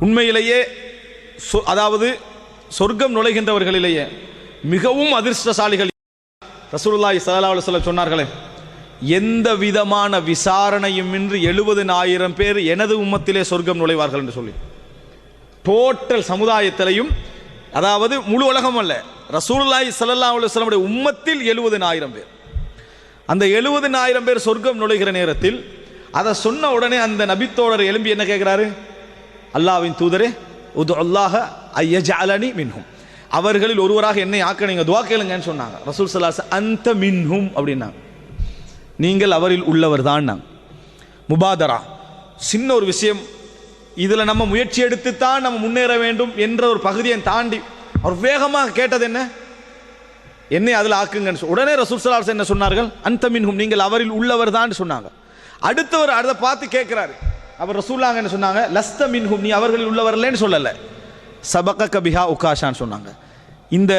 உண்மையிலேயே சொ- அதாவது சொர்க்கம் நுழைகின்றவர்களிலேயே மிகவும் அதிர்ஷ்டசாலிகள் ரசூலுல்லாஹி ஸல்லல்லாஹு அலைஹி சொன்னார்களே எந்த விதமான விசாரணையும் இன்றி எழுபதினாயிரம் பேர் எனது உம்மத்திலே சொர்க்கம் நுழைவார்கள் என்று சொல்லி. டோட்டல் சமுதாயத்திலையும் அதாவது முழு உலகம் அல்ல ரசூல்லாய் சல்லா அலுவலமுடைய உம்மத்தில் உம்மத்தில் ஆயிரம் பேர். அந்த எழுபதினாயிரம் பேர் சொர்க்கம் நுழைகிற நேரத்தில் அதை சொன்ன உடனே அந்த நபித்தோழர் எழும்பி என்ன கேட்குறாரு? அல்லாஹ்வின் தூதரே உது அல்லாஹ ஐயஜாலனி மின்ஹும். அவர்களில் ஒருவராக என்னை ஆக்க நீங்கள் துவா கேளுங்கன்னு சொன்னாங்க. ரசூல் சலாஸ் அந்த மின்ஹும் அப்படின்னாங்க. நீங்கள் அவரில் உள்ளவர் தான் முபாதரா. சின்ன ஒரு விஷயம். இதில் நம்ம முயற்சி எடுத்து தான் நம்ம முன்னேற வேண்டும் என்ற ஒரு பகுதியை தாண்டி அவர் வேகமாக கேட்டது என்ன? என்னை அதில் ஆக்குங்கன்னு உடனே ரசூல் சலாஸ் என்ன சொன்னார்கள்? அந்த மின்ஹும் நீங்கள் அவரில் உள்ளவர் தான் சொன்னாங்க. அடுத்தவர் அதை பார்த்து கேட்குறாரு. அவர் ரசூல்லாங்க என்ன சொன்னாங்க? லஸ்த மின்ஹும் நீ அவர்களில் உள்ளவர்களேன்னு சொல்லலை. சபக கபிஹா உகாஷான்னு சொன்னாங்க. இந்த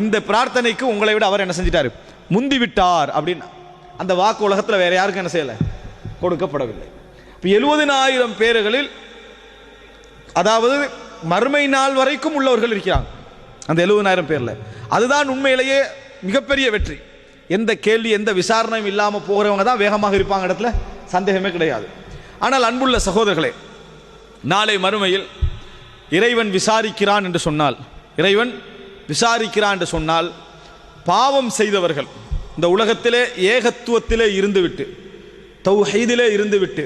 இந்த பிரார்த்தனைக்கு உங்களை விட அவர் என்ன செஞ்சிட்டாரு? முந்தி விட்டார் அப்படின்னு. அந்த வாக்கு உலகத்தில் வேற யாருக்கும் என்ன செய்யலை? கொடுக்கப்படவில்லை. இப்போ எழுபதினாயிரம் பேர்களில் அதாவது மறுமை நாள் வரைக்கும் உள்ளவர்கள் இருக்கிறாங்க. அந்த எழுபதினாயிரம் பேரில். அதுதான் உண்மையிலேயே மிகப்பெரிய வெற்றி. எந்த கேள்வி எந்த விசாரணையும் இல்லாமல் போகிறவங்க தான் வேகமாக இருப்பாங்க இடத்துல. சந்தேகமே கிடையாது. ஆனால் அன்புள்ள சகோதரர்களே நாளை மறுமையில் இறைவன் விசாரிக்கிறான் என்று சொன்னால் இறைவன் விசாரிக்கிறான் என்று சொன்னால் பாவம் செய்தவர்கள் இந்த உலகத்திலே ஏகத்துவத்திலே இருந்துவிட்டு தௌஹீதிலே இருந்துவிட்டு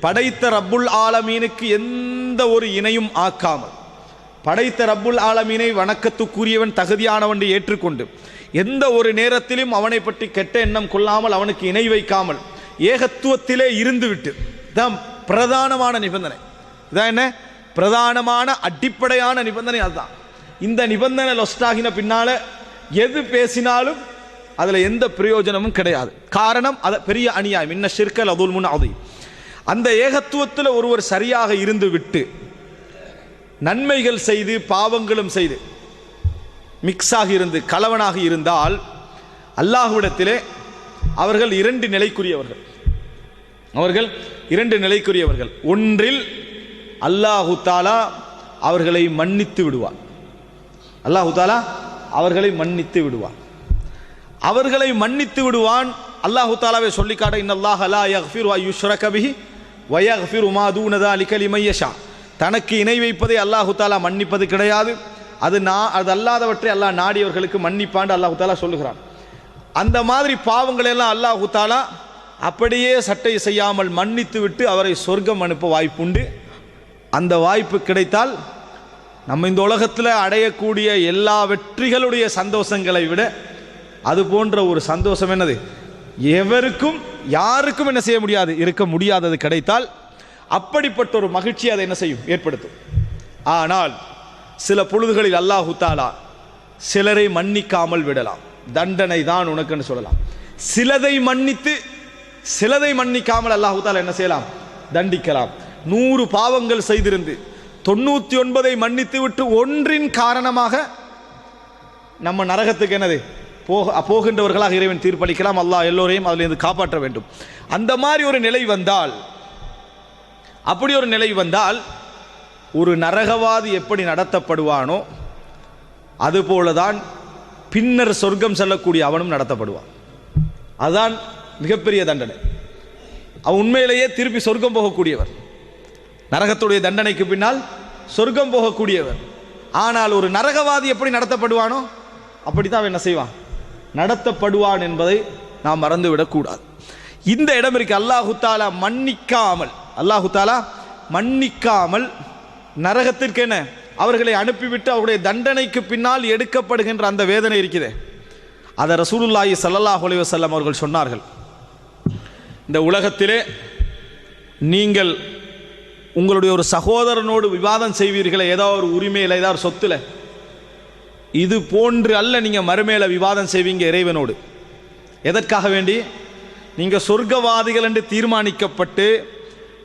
படைத்த ரப்புல் ஆலமீனுக்கு எந்த ஒரு இணையும் ஆக்காமல் படைத்த ரப்புல் ஆலமீனை வணக்கத்துக்குரியவன் தகுதியானவன் ஏற்றுக்கொண்டு எந்த ஒரு நேரத்திலும் அவனை பற்றி கெட்ட எண்ணம் கொள்ளாமல் அவனுக்கு இணை வைக்காமல் ஏகத்துவத்திலே இருந்துவிட்டு தான் பிரதானமான நிபந்தனை. இதான் என்ன? பிரதானமான அடிப்படையான நிபந்தனை அதுதான். இந்த நிபந்தனை லொஸ்டாகின பின்னால் எது பேசினாலும் அதில் எந்த பிரயோஜனமும் கிடையாது. காரணம் அது பெரிய அநியாயம். இன்ன சிற்கல் அதுல் முன் அது. அந்த ஏகத்துவத்தில் ஒருவர் சரியாக இருந்து விட்டு நன்மைகள் செய்து பாவங்களும் செய்து மிக்ஸாக இருந்து கலவனாக இருந்தால் அல்லாஹுவிடத்திலே அவர்கள் இரண்டு நிலைக்குரியவர்கள். அவர்கள் இரண்டு நிலைக்குரியவர்கள். ஒன்றில் அல்லாஹு தாலா அவர்களை மன்னித்து விடுவார். அல்லாஹு தாலா அவர்களை மன்னித்து விடுவார். அவர்களை மன்னித்து விடுவான். அல்லாஹு தாலாவை சொல்லிக்காட்ட இன்னல்லாஹ் லா யஃபிர் ஐ யுஷ்ரக வயஃபிர் உமாதூனதா யக்ஃபிரு மா தனக்கு இணை வைப்பதை அல்லாஹு தாலா மன்னிப்பது கிடையாது. அது நான் அது அல்லாதவற்றை அல்லாஹ் நாடியவர்களுக்கு மன்னிப்பாண்டு அல்லாஹு தாலா சொல்லுகிறான். அந்த மாதிரி பாவங்களை எல்லாம் அல்லாஹு தாலா அப்படியே சட்டை செய்யாமல் மன்னித்து விட்டு அவரை சொர்க்கம் அனுப்ப வாய்ப்புண்டு. அந்த வாய்ப்பு கிடைத்தால் நம்ம இந்த உலகத்தில் அடையக்கூடிய எல்லா வெற்றிகளுடைய சந்தோஷங்களை விட அது போன்ற ஒரு சந்தோஷம் என்னது? எவருக்கும் யாருக்கும் என்ன செய்ய முடியாது இருக்க முடியாதது கிடைத்தால் அப்படிப்பட்ட ஒரு மகிழ்ச்சி அதை என்ன செய்யும்? ஏற்படுத்தும். ஆனால் சில பொழுதுகளில் அல்லாஹு தாலா சிலரை மன்னிக்காமல் விடலாம். தண்டனை தான் உனக்குன்னு சொல்லலாம். சிலதை மன்னித்து சிலதை மன்னிக்காமல் அல்லாஹு என்ன செய்யலாம்? தண்டிக்கலாம். நூறு பாவங்கள் செய்திருந்து தொண்ணூத்தி ஒன்பதை மன்னித்து விட்டு ஒன்றின் காரணமாக நம்ம நரகத்துக்கு என்னது? போக போகின்றவர்களாக இறைவன் தீர்ப்பளிக்கலாம். அல்லாஹ் எல்லோரையும் அதிலிருந்து காப்பாற்ற வேண்டும். அந்த மாதிரி ஒரு நிலை வந்தால் அப்படி ஒரு நிலை வந்தால் ஒரு நரகவாதி எப்படி நடத்தப்படுவானோ அதுபோலதான் பின்னர் சொர்க்கம் செல்லக்கூடிய அவனும் நடத்தப்படுவான். அதுதான் மிகப்பெரிய தண்டனை. அவன் உண்மையிலேயே திருப்பி சொர்க்கம் போகக்கூடியவர். நரகத்துடைய தண்டனைக்கு பின்னால் சொர்க்கம் போகக்கூடியவர். ஆனால் ஒரு நரகவாதி எப்படி நடத்தப்படுவானோ அப்படித்தான் அவன் என்ன செய்வான்? நடத்தப்படுவான் என்பதை நாம் மறந்துவிடக்கூடாது இந்த இடம் இருக்கு அல்லாஹு தாலா மன்னிக்காமல் அல்லாஹு தாலா மன்னிக்காமல் நரகத்திற்கு என்ன? அவர்களை அனுப்பிவிட்டு அவருடைய தண்டனைக்கு பின்னால் எடுக்கப்படுகின்ற அந்த வேதனை இருக்குதே. அதை ரசூலுல்லாஹி சல்லாஹ் அலைவசல்லம் அவர்கள் சொன்னார்கள். இந்த உலகத்திலே நீங்கள் உங்களுடைய ஒரு சகோதரனோடு விவாதம் செய்வீர்களே ஏதோ ஒரு உரிமையில் ஏதோ ஒரு சொத்துல. இது போன்று அல்ல நீங்கள் மறுமையில் விவாதம் செய்வீங்க இறைவனோடு. எதற்காக வேண்டி? நீங்கள் சொர்க்கவாதிகள் என்று தீர்மானிக்கப்பட்டு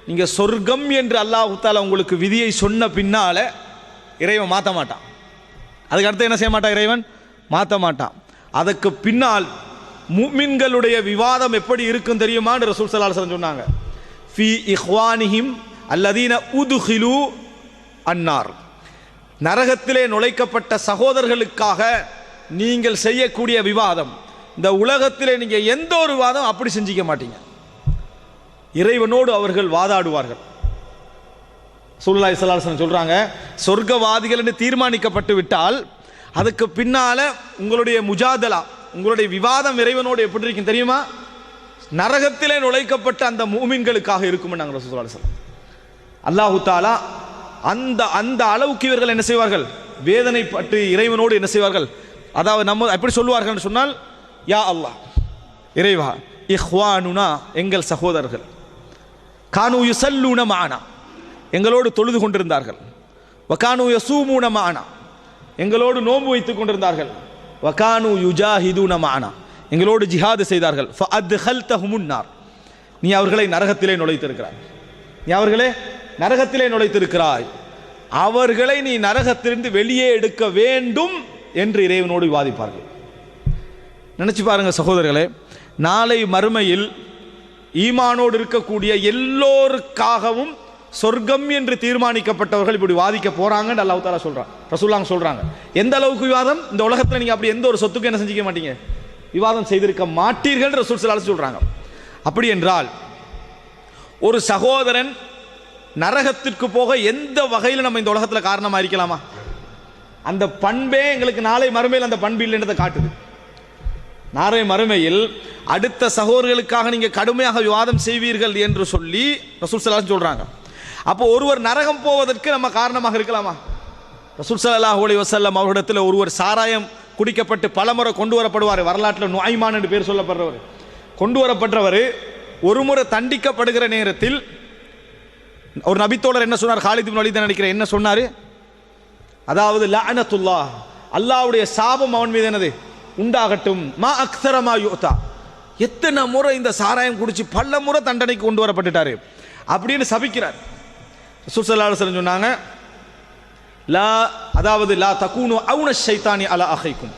நீங்கள் சொர்க்கம் என்று அல்லாஹுத்தால் உங்களுக்கு விதியை சொன்ன பின்னால் இறைவன் மாற்ற மாட்டான். அதுக்கு அடுத்து என்ன செய்ய மாட்டான் இறைவன்? மாற்ற மாட்டான். அதற்கு பின்னால் முமின்களுடைய விவாதம் எப்படி இருக்கும் தெரியுமான்னு ரசூல் சல்லல்லாஹு சொன்னாங்க. ஃபி இஹ்வானிஹிம் அல்லதீன உதுஹிலு அன்னார். நரகத்திலே நுழைக்கப்பட்ட சகோதரர்களுக்காக நீங்கள் செய்யக்கூடிய விவாதம். இந்த உலகத்திலே நீங்கள் எந்த ஒரு வாதம் அப்படி செஞ்சிக்க மாட்டீங்க. இறைவனோடு அவர்கள் வாதாடுவார்கள். சுல்லா சலாசன் சொல்கிறாங்க சொர்க்கவாதிகள் என்று தீர்மானிக்கப்பட்டு விட்டால் அதுக்கு பின்னால உங்களுடைய முஜாதலா உங்களுடைய விவாதம் இறைவனோடு எப்படி இருக்கும் தெரியுமா? நரகத்திலே நுழைக்கப்பட்ட அந்த மூமின்களுக்காக இருக்கும் நாங்கள் ரசூலுல்லாஹி ஸல்லல்லாஹு அல்லாஹு தாலா அந்த அந்த அளவுக்கு இவர்கள் என்ன செய்வார்கள்? வேதனை பட்டு இறைவனோடு என்ன செய்வார்கள்? அதாவது நம்ம எப்படி சொல்லுவார்கள் சொன்னால் யா அல்லாஹ் இறைவா இஹ்வானுனா எங்கள் சகோதரர்கள். கானு யுசல்லூன மானா எங்களோடு தொழுது கொண்டிருந்தார்கள். வகானு யசூமூன மானா எங்களோடு நோன்பு வைத்துக் கொண்டிருந்தார்கள். வகானு யுஜாஹிது நமானா எங்களோடு ஜிஹாது செய்தார்கள். ஃபஅத்ஹல்தஹுமுன்னார் நீ அவர்களை நரகத்திலே நுழைத்திருக்கிறாய். நீ அவர்களே நரகத்திலே நுழைத்திருக்கிறாய். அவர்களை நீ நரகத்திலிருந்து வெளியே எடுக்க வேண்டும் என்று இறைவனோடு விவாதிப்பார்கள். நினச்சி பாருங்க சகோதரர்களே நாளை மறுமையில் ஈமானோடு இருக்கக்கூடிய எல்லோருக்காகவும் சொர்க்கம் என்று தீர்மானிக்கப்பட்டவர்கள் இப்படி வாதிக்க போறாங்கன்னு அல்லாஹ் தாலா சொல்றான். ரசூல்லாங்க சொல்றாங்க. எந்த அளவுக்கு விவாதம்? இந்த உலகத்தில் நீங்க அப்படி எந்த ஒரு சொத்துக்கும் என்ன செஞ்சிக்க மாட்டீங்க? விவாதம் செய்திருக்க மாட்டீர்கள் ரசூல் சிலால சொல்றாங்க. அப்படி என்றால் ஒரு சகோதரன் நரகத்திற்கு போக எந்த வகையில் நம்ம இந்த உலகத்தில் காரணமாக இருக்கலாமா? அந்த பண்பே எங்களுக்கு நாளை மறுமையில் அந்த பண்பு இல்லைன்றதை காட்டுது. நாளை மறுமையில் அடுத்த சகோதரர்களுக்காக நீங்கள் கடுமையாக விவாதம் செய்வீர்கள் என்று சொல்லி ரசூல் சிலாலும் சொல்கிறாங்க அப்போ ஒருவர் நரகம் போவதற்கு நம்ம காரணமாக இருக்கலாமா? ரசூல் சல்லாஹ் அலி வசல்லம் அவரிடத்தில் ஒருவர் சாராயம் குடிக்கப்பட்டு பலமுறை கொண்டு வரப்படுவார். வரலாற்றில் நுழைமான் என்று பேர் சொல்லப்படுறவர். கொண்டு வரப்பட்டவர் ஒரு முறை தண்டிக்கப்படுகிற நேரத்தில் ஒரு நபித்தோழர் என்ன சொன்னார்? ஹாலித் பின் நினைக்கிறேன்? என்ன சொன்னார்? அதாவது லஅனத்துல்லா அல்லாஹ்வுடைய சாபம் அவன் மீது என்னது? உண்டாகட்டும். மா அக்தரமா யோதா எத்தனை முறை இந்த சாராயம் குடிச்சு பல முறை தண்டனைக்கு கொண்டு வரப்பட்டுட்டாரு. அப்படின்னு சபிக்கிறார். சுசல்லாசன் சொன்னாங்க லா அதாவது லா தக்கூனு அவுன ஷைத்தானி அலா அகைக்கும்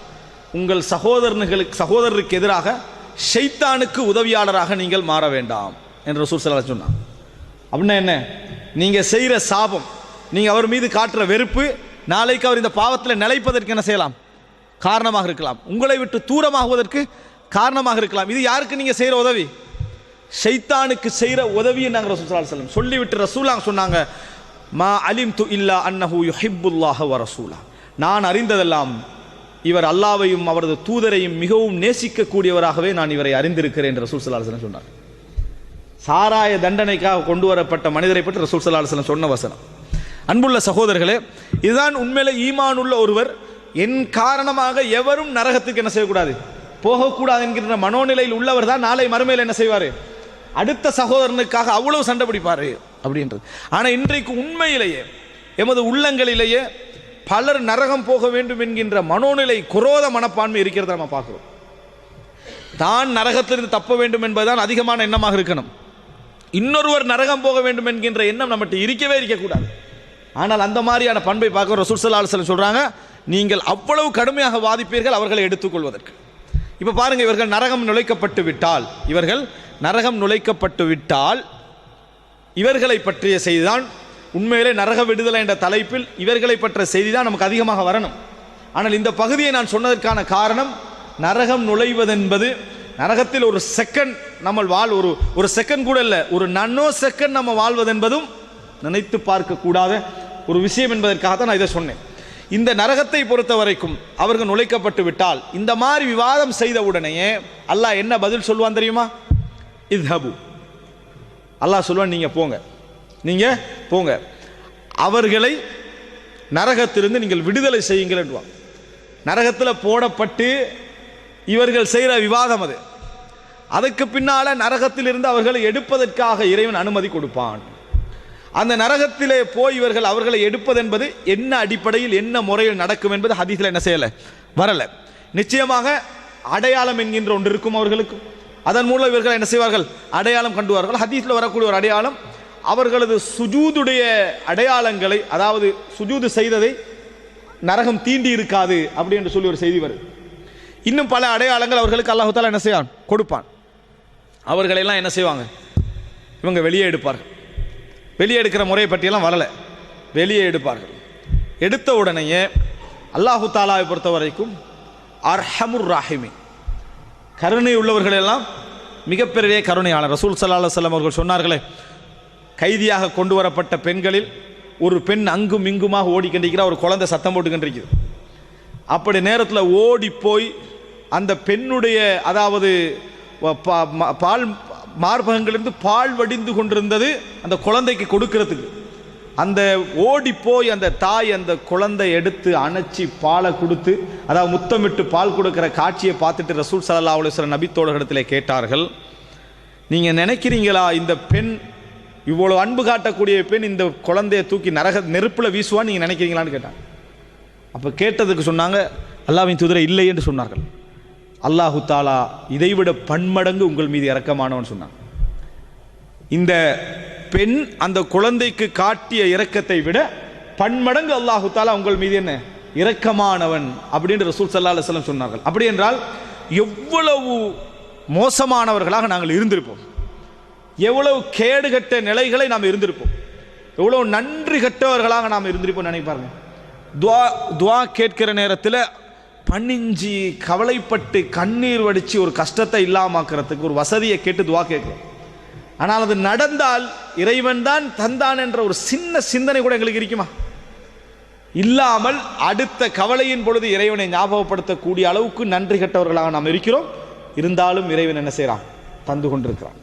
உங்கள் சகோதரர்களுக்கு சகோதரருக்கு எதிராக ஷைத்தானுக்கு உதவியாளராக நீங்கள் மாற வேண்டாம் என்று ரசூல் சொன்னாங்க. அப்படின்னா என்ன? நீங்கள் செய்கிற சாபம் நீங்கள் அவர் மீது காட்டுற வெறுப்பு நாளைக்கு அவர் இந்த பாவத்தில் நிலைப்பதற்கு என்ன செய்யலாம்? காரணமாக இருக்கலாம். உங்களை விட்டு தூரமாகுவதற்கு காரணமாக இருக்கலாம். இது யாருக்கு நீங்கள் செய்கிற உதவி? ஷைத்தானுக்கு செய்கிற உதவியை நாங்கள் ரசூல் ஸல்லல்லாஹு அலைஹி சொல்லிவிட்டு ரசூலாங்க சொன்னாங்க மா அலிம் து இல்லா அன்னஹூ யுஹிப்புல்லாஹ வ ரசூலா. நான் அறிந்ததெல்லாம் இவர் அல்லாவையும் அவரது தூதரையும் மிகவும் நேசிக்கக்கூடியவராகவே நான் இவரை அறிந்திருக்கிறேன் என்று ரசூல் ஸல்லல்லாஹு அலைஹி சொன்னார். சாராய தண்டனைக்காக கொண்டு வரப்பட்ட மனிதரை பற்றி ரசூல் ஸல்லல்லாஹு அலைஹி சொன்ன வசனம். அன்புள்ள சகோதரர்களே இதுதான் உண்மையில ஈமான் உள்ள ஒருவர் என் காரணமாக எவரும் நரகத்துக்கு என்ன செய்யக்கூடாது? போகக்கூடாது என்கின்ற மனோநிலையில் உள்ளவர் தான் நாளை மறுமையில் என்ன செய்வார்? அடுத்த சகோதரனுக்காக அவ்வளவு சண்டை பிடிப்பாரு அப்படின்றது. ஆனால் இன்றைக்கு உண்மையிலேயே எமது உள்ளங்களிலேயே பலர் நரகம் போக வேண்டும் என்கின்ற மனோநிலை குரோத மனப்பான்மை இருக்கிறத நம்ம பார்க்குறோம். தான் நரகத்திலிருந்து தப்ப வேண்டும் என்பதுதான் அதிகமான எண்ணமாக இருக்கணும். இன்னொருவர் நரகம் போக வேண்டும் என்கின்ற எண்ணம் நம்மகிட்ட இருக்கவே இருக்கக்கூடாது. ஆனால் அந்த மாதிரியான பண்பை பார்க்க ரசூல் ஸல்லல்லாஹு அலைஹி நீங்கள் அவ்வளவு கடுமையாக வாதிப்பீர்கள் அவர்களை எடுத்துக்கொள்வதற்கு. இப்போ பாருங்கள் இவர்கள் நரகம் நுழைக்கப்பட்டு விட்டால் இவர்கள் நரகம் நுழைக்கப்பட்டு விட்டால் இவர்களை பற்றிய செய்திதான். உண்மையிலே நரக விடுதலை என்ற தலைப்பில் இவர்களை பற்றிய செய்தி தான் நமக்கு அதிகமாக வரணும். ஆனால் இந்த பகுதியை நான் சொன்னதற்கான காரணம் நரகம் நுழைவதென்பது நரகத்தில் ஒரு செகண்ட் நம்ம வாழ் ஒரு ஒரு செகண்ட் கூட இல்லை ஒரு நன்னோ செகண்ட் நம்ம வாழ்வதென்பதும் நினைத்து பார்க்கக்கூடாத ஒரு விஷயம் என்பதற்காக தான் நான் இதை சொன்னேன். இந்த நரகத்தை பொறுத்த வரைக்கும் அவர்கள் நுழைக்கப்பட்டு விட்டால் இந்த மாதிரி விவாதம் செய்த உடனேயே அல்லாஹ் என்ன பதில் சொல்லுவான் தெரியுமா? இத்ஹபு அல்லாஹ் சொல்லுவான் நீங்கள் போங்க. நீங்கள் போங்க. அவர்களை நரகத்திலிருந்து நீங்கள் விடுதலை செய்யுங்கள்ன்றான் நரகத்தில் போடப்பட்டு இவர்கள் செய்கிற விவாதம் அது. அதுக்கு பின்னால நரகத்திலிருந்து அவர்களை எடுப்பதற்காக இறைவன் அனுமதி கொடுப்பான். அந்த நரகத்திலே போய் இவர்கள் அவர்களை எடுப்பது என்பது என்ன அடிப்படையில் என்ன முறையில் நடக்கும் என்பது ஹதீஸில் என்ன செய்யலை வரலை. நிச்சயமாக அடையாளம் என்கின்ற ஒன்று இருக்கும் அவர்களுக்கு அதன் மூலம் இவர்கள் என்ன செய்வார்கள்? அடையாளம் கண்டுவார்கள். ஹதீஸில் வரக்கூடிய ஒரு அடையாளம் அவர்களது சுஜூதுடைய அடையாளங்களை அதாவது சுஜூது செய்ததை நரகம் தீண்டி இருக்காது அப்படி என்று சொல்லி ஒரு செய்தி வருது. இன்னும் பல அடையாளங்கள் அவர்களுக்கு அல்லாஹால என்ன செய்வான்? கொடுப்பான். அவர்களெல்லாம் என்ன செய்வாங்க? இவங்க வெளியே எடுப்பார்கள். வெளியே எடுக்கிற முறையை பற்றியெல்லாம் வரலை. வெளியே எடுப்பார்கள். எடுத்த உடனேயே அல்லாஹு தாலாவை பொறுத்த வரைக்கும் அர்ஹமுர் ராஹிமி கருணை உள்ளவர்கள் எல்லாம் மிகப்பெரிய கருணையாளர். ரசூல் சல்லா அலுவலம் அவர்கள் சொன்னார்களே கைதியாக கொண்டு வரப்பட்ட பெண்களில் ஒரு பெண் அங்கும் இங்குமாக ஓடிக்கொண்டிருக்கிறா ஒரு குழந்தை சத்தம் போட்டுக்கின்றிருக்குது அப்படி நேரத்தில் ஓடி போய் அந்த பெண்ணுடைய அதாவது பா- பால் மார்பகங்களிலிருந்து பால் வடிந்து கொண்டிருந்தது அந்த குழந்தைக்கு கொடுக்கிறதுக்கு. அந்த ஓடி போய் அந்த தாய் அந்த குழந்தை எடுத்து அணைச்சி பாலை கொடுத்து அதாவது முத்தமிட்டு பால் கொடுக்குற காட்சியை பார்த்துட்டு ரசூல் சல்லா அலுவலம் நபித்தோழர்களிடத்தில் கேட்டார்கள் நீங்கள் நினைக்கிறீங்களா இந்த பெண் இவ்வளோ அன்பு காட்டக்கூடிய பெண் இந்த குழந்தையை தூக்கி நரக நெருப்பில் வீசுவான்னு நீங்கள் நினைக்கிறீங்களான்னு கேட்டாங்க. அப்போ கேட்டதுக்கு சொன்னாங்க அல்லாவின் துதிரை இல்லை என்று சொன்னார்கள். அல்லாஹு தாலா இதைவிட பன்மடங்கு உங்கள் மீது இறக்கமானவன் சொன்னான். இந்த பெண் அந்த குழந்தைக்கு காட்டிய இரக்கத்தை விட பன்மடங்கு அல்லாஹு தாலா உங்கள் மீது என்ன? இரக்கமானவன் அப்படின்னு ரசூல் சல்லா அலுவலம் சொன்னார்கள். அப்படி என்றால் எவ்வளவு மோசமானவர்களாக நாங்கள் இருந்திருப்போம். எவ்வளவு கேடுகட்ட நிலைகளை நாம் இருந்திருப்போம். எவ்வளவு நன்றி கட்டவர்களாக நாம் இருந்திருப்போம் நினைப்பாருங்க துவா துவா கேட்கிற நேரத்தில் பணிஞ்சி கவலைப்பட்டு கண்ணீர் வடித்து ஒரு கஷ்டத்தை இல்லாமாக்கிறதுக்கு ஒரு வசதியை கேட்டு துவா கேட்குறோம். ஆனால் அது நடந்தால் இறைவன் தான் தந்தான் என்ற ஒரு சின்ன சிந்தனை கூட எங்களுக்கு இருக்குமா? இல்லாமல் அடுத்த கவலையின் பொழுது இறைவனை ஞாபகப்படுத்தக்கூடிய அளவுக்கு நன்றி கெட்டவர்களாக நாம் இருக்கிறோம். இருந்தாலும் இறைவன் என்ன செய்கிறான்? தந்து கொண்டிருக்கிறான்.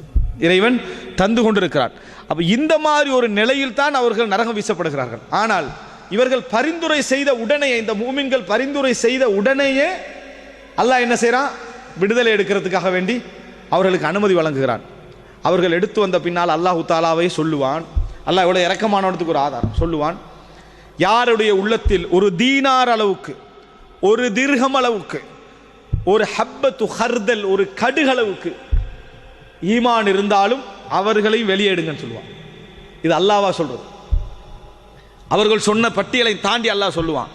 இறைவன் தந்து கொண்டிருக்கிறான். அப்போ இந்த மாதிரி ஒரு நிலையில் தான் அவர்கள் நரகம் வீசப்படுகிறார்கள். ஆனால் இவர்கள் பரிந்துரை செய்த உடனே இந்த மூமின்கள் பரிந்துரை செய்த உடனேயே அல்லாஹ் என்ன செய்கிறான் விடுதலை எடுக்கிறதுக்காக வேண்டி அவர்களுக்கு அனுமதி வழங்குகிறான். அவர்கள் எடுத்து வந்த பின்னால் அல்லாஹு தாலாவை சொல்லுவான். அல்லாஹ் இவ்வளோ இறக்கமானவனத்துக்கு ஒரு ஆதாரம். சொல்லுவான் யாருடைய உள்ளத்தில் ஒரு தீனார் அளவுக்கு ஒரு தீர்கம் அளவுக்கு ஒரு ஹப்பத்து ஹர்தல் ஒரு கடுகளவுக்கு ஈமான் இருந்தாலும் அவர்களையும் வெளியேடுங்கன்னு சொல்லுவான். இது அல்லாவா சொல்றது? அவர்கள் சொன்ன பட்டியலை தாண்டி அல்லாஹ் சொல்லுவான்.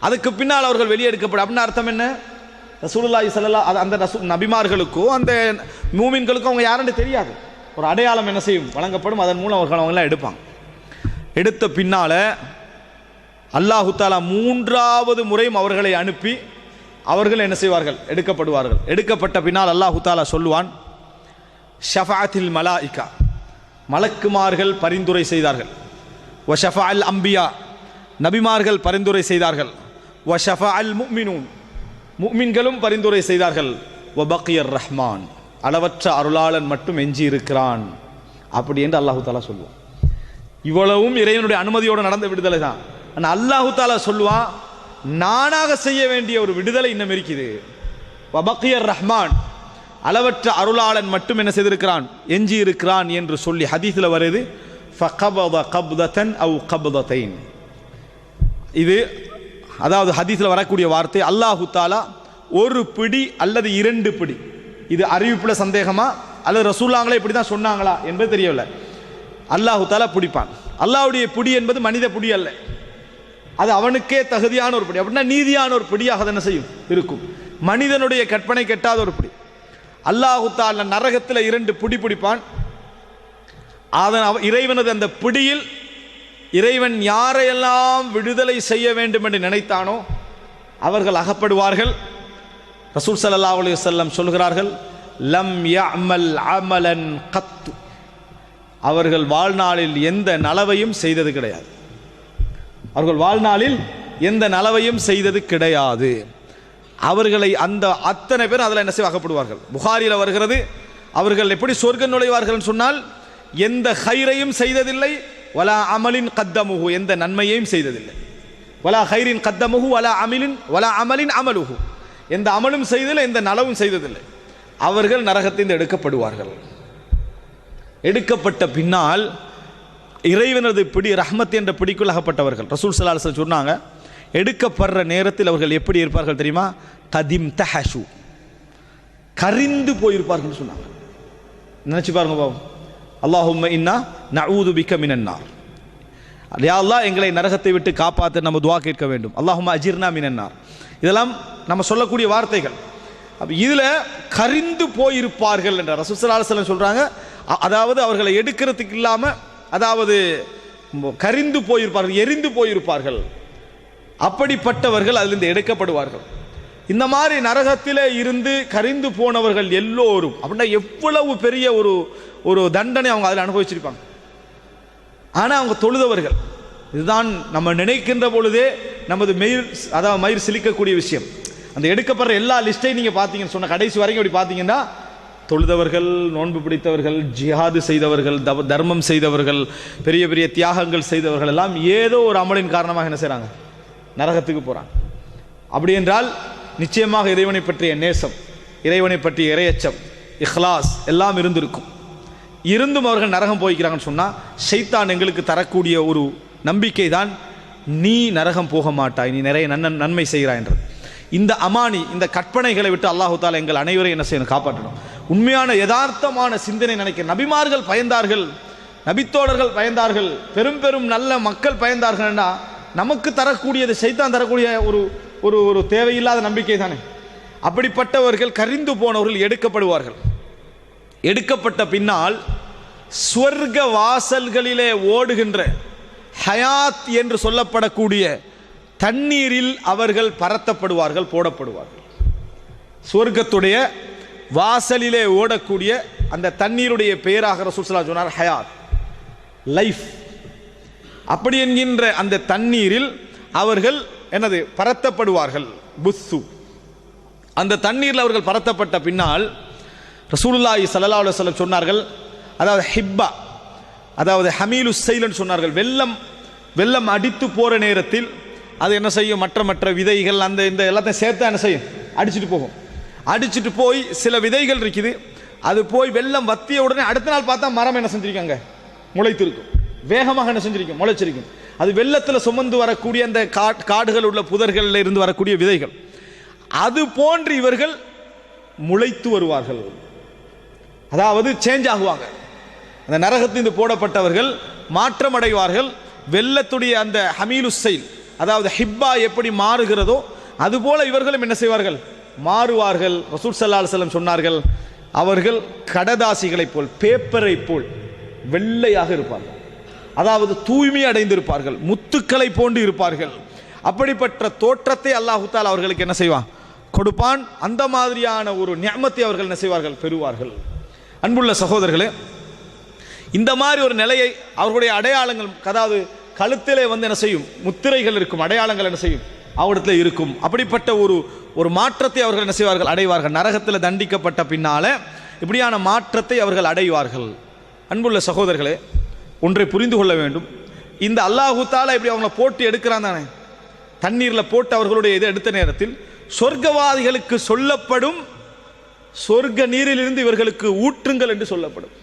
அதுக்கு பின்னால் அவர்கள் வெளியெடுக்கப்படும். அப்படின்னு அர்த்தம் என்ன? ரசூலுல்லாஹி சல்லா அது அந்த ரசூ நபிமார்களுக்கோ அந்த மூமின்களுக்கும் அவங்க யாருன்னு தெரியாது. ஒரு அடையாளம் என்ன செய்யும்? வழங்கப்படும். அதன் மூலம் அவர்கள் அவங்களாம் எடுப்பாங்க. எடுத்த பின்னால அல்லாஹு தாலா மூன்றாவது முறையும் அவர்களை அனுப்பி அவர்கள் என்ன செய்வார்கள்? எடுக்கப்படுவார்கள். எடுக்கப்பட்ட பின்னால் அல்லாஹு தாலா சொல்லுவான் ஷஃபாத்தில் மலாயிகா. மலக்குமார்கள் பரிந்துரை செய்தார்கள். ஒ ஷஃபா அல் அம்பியா. நபிமார்கள் பரிந்துரை செய்தார்கள். ஒ ஷஃபா அல் முக்மினூன் முக்மின்களும் பரிந்துரை செய்தார்கள். வபக்கியர் ரஹ்மான் அளவற்ற அருளாளன் மட்டும் எஞ்சி இருக்கிறான் அப்படி என்று அல்லாஹு தாலா சொல்லுவான். இவ்வளவும் இறைவனுடைய அனுமதியோடு நடந்த விடுதலை தான். ஆனால் அல்லாஹு தாலா சொல்லுவான் நானாக செய்ய வேண்டிய ஒரு விடுதலை இன்னும் இருக்குது. வபக்கியர் ரஹ்மான் அளவற்ற அருளாளன் மட்டும் என்ன செய்திருக்கிறான்? எஞ்சி இருக்கிறான் என்று சொல்லி ஹதீஸில் வருது ஃபகபத கப்தத்தன் அவு கப்தத்தைன் இது அதாவது ஹதீஸில் வரக்கூடிய வார்த்தை அல்லாஹு தாலா ஒரு பிடி அல்லது இரண்டு பிடி. இது அறிவிப்புல சந்தேகமா? அல்லது ரசூல்லாங்களே இப்படி தான் சொன்னாங்களா என்பது தெரியவில்லை. அல்லாஹு தாலா பிடிப்பான். அல்லாஹ்வுடைய பிடி என்பது மனித பிடி அல்ல. அது அவனுக்கே தகுதியான ஒரு பிடி. அப்படின்னா நீதியான ஒரு பிடியாக என்ன செய்யும்? இருக்கும். மனிதனுடைய கற்பனை கெட்டாத ஒரு பிடி. அல்லாஹு தாலா நரகத்தில் இரண்டு பிடி பிடிப்பான். அதன் இறைவனது அந்த பிடியில் இறைவன் யாரையெல்லாம் விடுதலை செய்ய வேண்டும் என்று நினைத்தானோ அவர்கள் அகப்படுவார்கள். ரசூல் சல்லா அலி வஸல்லம் சொல்கிறார்கள் லம் யமல் அமலன் கத்து அவர்கள் வாழ்நாளில் எந்த நலவையும் செய்தது கிடையாது. அவர்கள் வாழ்நாளில் எந்த நலவையும் செய்தது கிடையாது. அவர்களை அந்த அத்தனை பேர் அதில் என்ன செய்ய அகப்படுவார்கள். புகாரியில் வருகிறது அவர்கள் எப்படி சொர்க்கம் நுழைவார்கள் சொன்னால் எந்த ஹைரையும் செய்ததில்லை வலா அமலின் கத்தமுகு எந்த நன்மையையும் செய்ததில்லை. வலா ஹைரின் கத்தமுகு வலா அமிலின் வலா அமலின் அமலுகு எந்த அமலும் செய்ததில்லை எந்த நலவும் செய்ததில்லை. அவர்கள் நரகத்திலிருந்து எடுக்கப்படுவார்கள். எடுக்கப்பட்ட பின்னால் இறைவனது பிடி ரஹ்மத் என்ற பிடிக்குள் அகப்பட்டவர்கள். ரசூல் சல்லா சொன்னாங்க எடுக்கப்படுற நேரத்தில் அவர்கள் எப்படி இருப்பார்கள் தெரியுமா? கதிம் தஹஷு. கரிந்து போயிருப்பார்கள் சொன்னாங்க. நினச்சி பாருங்க பாவம். அல்லாஹும் இன்னா நஊது பிக்க மினன்னார் யா எங்களை நரகத்தை விட்டு காப்பாற்ற நம்ம துவா கேட்க வேண்டும். அல்லாஹும் அஜிர்னா மினன்னார் இதெல்லாம் நம்ம சொல்லக்கூடிய வார்த்தைகள். இதில் கரிந்து போயிருப்பார்கள் என்ற ரசூசலாசலம் சொல்கிறாங்க அதாவது அவர்களை எடுக்கிறதுக்கு இல்லாமல் அதாவது கரிந்து போயிருப்பார்கள் எரிந்து போயிருப்பார்கள். அப்படிப்பட்டவர்கள் அதிலிருந்து எடுக்கப்படுவார்கள். இந்த மாதிரி நரகத்திலே இருந்து கரிந்து போனவர்கள் எல்லோரும் அப்படின்னா எவ்வளவு பெரிய ஒரு ஒரு தண்டனை அவங்க அதில் அனுபவிச்சிருப்பாங்க. ஆனால் அவங்க தொழுதவர்கள். இதுதான் நம்ம நினைக்கின்ற பொழுதே நமது மயிர் அதாவது மயிர் சிலிக்கக்கூடிய விஷயம். அந்த எடுக்கப்படுற எல்லா லிஸ்ட்டையும் நீங்கள் பார்த்தீங்கன்னு சொன்ன கடைசி வரைக்கும் அப்படி பார்த்தீங்கன்னா தொழுதவர்கள் நோன்பு பிடித்தவர்கள் ஜிஹாது செய்தவர்கள் தவ- தர்மம் செய்தவர்கள் பெரிய பெரிய தியாகங்கள் செய்தவர்கள் எல்லாம் ஏதோ ஒரு அமலின் காரணமாக என்ன செய்கிறாங்க நரகத்துக்கு போகிறாங்க அப்படி என்றால் நிச்சயமாக இறைவனை பற்றிய நேசம் இறைவனை பற்றிய இறையச்சம் இஹ்லாஸ் எல்லாம் இருந்திருக்கும். இருந்தும் அவர்கள் நரகம் போய்க்கிறாங்கன்னு சொன்னால் ஷைத்தான் எங்களுக்கு தரக்கூடிய ஒரு நம்பிக்கை தான் நீ நரகம் போக மாட்டாய் நீ நிறைய நன்ன நன்மை செய்கிறாய் என்றது. இந்த அமானி இந்த கற்பனைகளை விட்டு அல்லாஹு தாலா எங்கள் அனைவரையும் என்ன செய்யணும் காப்பாற்றணும். உண்மையான யதார்த்தமான சிந்தனை நினைக்க நபிமார்கள் பயந்தார்கள் நபித்தோழர்கள் பயந்தார்கள் பெரும் பெரும் நல்ல மக்கள் பயந்தார்கள்னா நமக்கு தரக்கூடியது சைத்தான் தரக்கூடிய ஒரு ஒரு ஒரு தேவையில்லாத நம்பிக்கை தானே அப்படிப்பட்டவர்கள் கரிந்து போனவர்கள் எடுக்கப்படுவார்கள். எடுக்கப்பட்ட பின்னால் ஸ்வர்க வாசல்களிலே ஓடுகின்ற ஹயாத் என்று சொல்லப்படக்கூடிய தண்ணீரில் அவர்கள் பரத்தப்படுவார்கள் போடப்படுவார்கள். சுவர்க்கத்துடைய வாசலிலே ஓடக்கூடிய அந்த தண்ணீருடைய பெயராக ரசூசலா சொன்னார் ஹயாத் லைஃப். அப்படி என்கின்ற அந்த தண்ணீரில் அவர்கள் என்னது? பரத்தப்படுவார்கள். புஸ்து அந்த தண்ணீரில் அவர்கள் பரத்தப்பட்ட பின்னால் ரசூலுல்லாஹி சல்லா அலுவலம் சொன்னார்கள் அதாவது ஹிப்பா அதாவது ஹமீலு செய்லன்னு சொன்னார்கள் வெள்ளம் வெள்ளம் அடித்து போகிற நேரத்தில் அது என்ன செய்யும்? மற்ற மற்ற விதைகள் அந்த இந்த எல்லாத்தையும் சேர்த்து என்ன செய்யும்? அடிச்சிட்டு போகும். அடிச்சிட்டு போய் சில விதைகள் இருக்குது. அது போய் வெள்ளம் வத்திய உடனே அடுத்த நாள் பார்த்தா மரம் என்ன செஞ்சுருக்காங்க? முளைத்திருக்கும். வேகமாக என்ன செஞ்சிருக்கும்? முளைச்சிருக்கும். அது வெள்ளத்தில் சுமந்து வரக்கூடிய அந்த காட் காடுகள் உள்ள புதர்களில் இருந்து வரக்கூடிய விதைகள். அது போன்று இவர்கள் முளைத்து வருவார்கள். அதாவது சேஞ்ச் ஆகுவாங்க. அந்த நரகத்திலிருந்து போடப்பட்டவர்கள் மாற்றம் அடைவார்கள் வெள்ளத்துடைய அந்த ஹமீலுசைல் அதாவது ஹிப்பா எப்படி மாறுகிறதோ அதுபோல இவர்களும் என்ன செய்வார்கள்? மாறுவார்கள். ரசூல் சல்லா செல்லம் சொன்னார்கள் அவர்கள் கடதாசிகளைப் போல் பேப்பரை போல் வெள்ளையாக இருப்பார்கள். அதாவது தூய்மை அடைந்திருப்பார்கள் முத்துக்களை போன்று இருப்பார்கள். அப்படிப்பட்ட தோற்றத்தை அல்லாஹுத்தால் அவர்களுக்கு என்ன செய்வான்? கொடுப்பான். அந்த மாதிரியான ஒரு நியமத்தை அவர்கள் என்ன செய்வார்கள்? பெறுவார்கள். அன்புள்ள சகோதரர்களே இந்த மாதிரி ஒரு நிலையை அவர்களுடைய அடையாளங்கள் அதாவது கழுத்திலே வந்து என்ன செய்யும்? முத்திரைகள் இருக்கும் அடையாளங்கள் என்ன செய்யும்? அவரிடத்தில் இருக்கும். அப்படிப்பட்ட ஒரு ஒரு மாற்றத்தை அவர்கள் என்ன செய்வார்கள்? அடைவார்கள். நரகத்தில் தண்டிக்கப்பட்ட பின்னால இப்படியான மாற்றத்தை அவர்கள் அடைவார்கள். அன்புள்ள சகோதரர்களே ஒன்றை புரிந்து கொள்ள வேண்டும். இந்த அல்லாஹு தாலா இப்படி அவங்கள போட்டு எடுக்கிறான் தானே? தண்ணீரில் போட்டு அவர்களுடைய இதை எடுத்த நேரத்தில் சொர்க்கவாதிகளுக்கு சொல்லப்படும் சொர்க்க நீரிலிருந்து இவர்களுக்கு ஊற்றுங்கள் என்று சொல்லப்படும்.